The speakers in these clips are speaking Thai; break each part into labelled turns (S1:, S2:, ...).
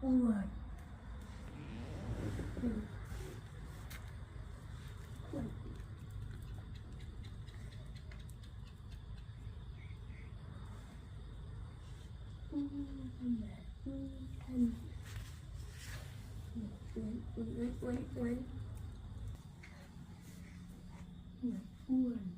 S1: Oh my. Wait, wait, wait,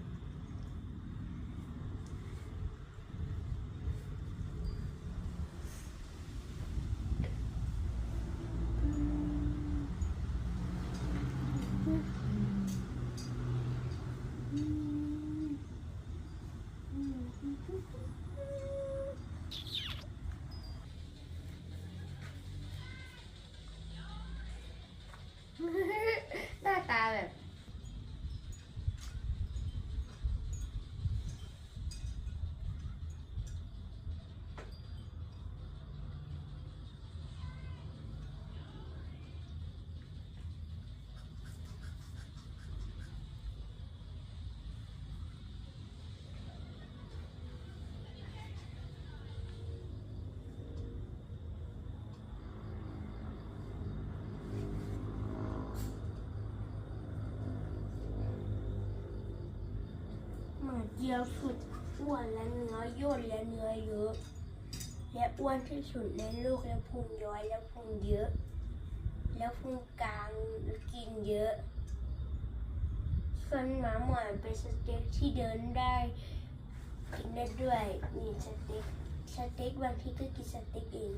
S1: เจียวสุดอ้วนและเนื้อย่นและเนื้อเยอะ และอ้วนที่สุดในโลกและพุงย้อยและพุงเยอะ แล้วพุงกลางกินเยอะ ส่วนหมาหมอนเป็นสเต็กที่เดินได้กินได้ด้วยนี่สเต็กสเต็กบางทีก็กินสเต็กเอง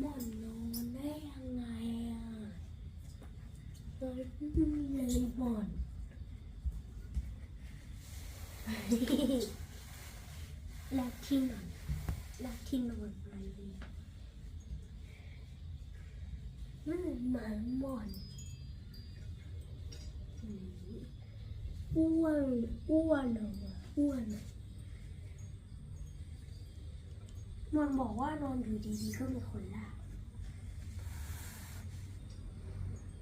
S1: หมอนนอนได้ยังไงอะ เลยเลยหมอนและที่นอนและที่นอนอะไรเนี่ยมันหมือนหมอนอ้วนอ้วนเหรออ้วนอะมันบอกว่านอนอยู่ดีๆก็มีคนลาก